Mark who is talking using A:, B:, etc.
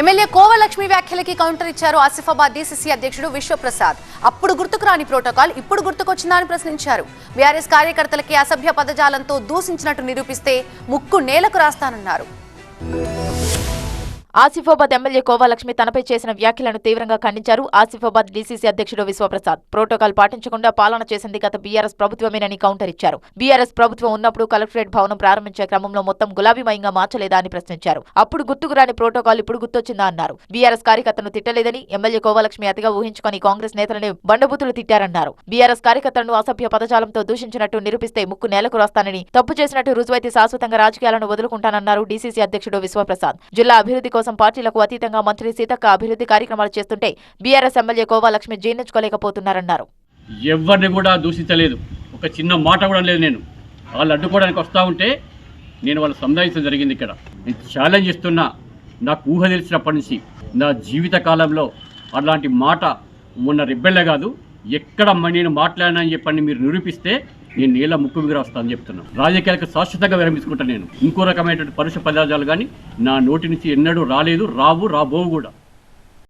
A: MLA Kova Lakshmi వ్యాఖ్యలకి counter ఇచ్చారు Asifabad DCC అధ్యక్షుడు విశ్వప్రసాద్. అప్పుడు గుర్తుకు రాని ప్రోటోకాల్ ఇప్పుడు గుర్తుకొచ్చిందా అని ప్రశ్నించారు. బీఆర్ఎస్ కార్యకర్తలకి అసభ్య పదజాలంతో దూషించినట్టు నిరూపిస్తే ముక్కు నేలకు రాస్తానన్నారు.
B: ఆసిఫాబాద్ ఎమ్మెల్యే కోవాలక్ష్మి తనపై చేసిన వ్యాఖ్యలను తీవ్రంగా ఖండించారు. ఆసిఫాబాద్ డీసీసీ అధ్యక్షుడు విశ్వప్రసాద్. ప్రోటోకాల్ పాటించకుండా పాలన చేసింది గత బీఆర్ఎస్ ప్రభుత్వమేనని కౌంటర్ ఇచ్చారు. బీఆర్ఎస్ ప్రభుత్వం ఉన్నప్పుడు కలెక్టరేట్ భవనం ప్రారంభించే క్రమంలో మొత్తం గులాబీమయంగా మార్చలేదా అని ప్రశ్నించారు. అప్పుడు గుర్తుకు రాని ప్రోటోకాల్ ఇప్పుడు గుర్తొచ్చిందా అన్నారు. బీఆర్ఎస్ కార్యకర్తను తిట్టలేదని ఎమ్మెల్యే కోవాలక్ష్మి అతిగా ఊహించుకొని కాంగ్రెస్ నేతలని బండబూతులు తిట్టారన్నారు. బీఆర్ఎస్ కార్యకర్తలను అసభ్య పదజాలంతో దూషించినట్టు నిరూపిస్తే ముక్కు నేలకు రాస్తానని తప్పు చేసినట్టు రుజువైతే శాశ్వతంగా రాజకీయాలను వదులుకుంటానన్నారు డీసీసీ అధ్యక్షుడు విశ్వప్రసాద్. జిల్లా అభివృద్ధి కోసం పార్టీలకు అతీతంగా మంత్రి సీతక్క అభివృద్ధి కార్యక్రమాలు చేస్తుంటే బీఆర్ఎస్ ఎమ్మెల్యే కోవాలక్ష్మి జీర్ణించుకోలేకపోతున్నారన్నారు
C: ఎవరిని కూడా దూషించలేదు. ఒక చిన్న మాట కూడా లేదు నేను. వాళ్ళు అడ్డుకోవడానికి వస్తూ ఉంటే నేను వాళ్ళు సంధాయించడం జరిగింది ఇక్కడ. నేను ఛాలెంజ్ ఇస్తున్నా నాకు ఊహ తెలిసినప్పటి నుంచి నా జీవిత కాలంలో అలాంటి మాట మొన్న రిబ్బెళ్ళ కాదు. ఎక్కడ నేను మాట్లాడినా అని చెప్పండి మీరు నిరూపిస్తే నేను నీళ్ళ ముక్కు మీద వస్తానని చెప్తున్నాను రాజకీయాలకు శాశ్వతంగా విరమించుకుంటాను నేను. ఇంకో రకమైనటువంటి పరుష పదార్థాలు కానీ నా నోటి నుంచి ఎన్నడూ రాలేదు రావు రాబోవు కూడా.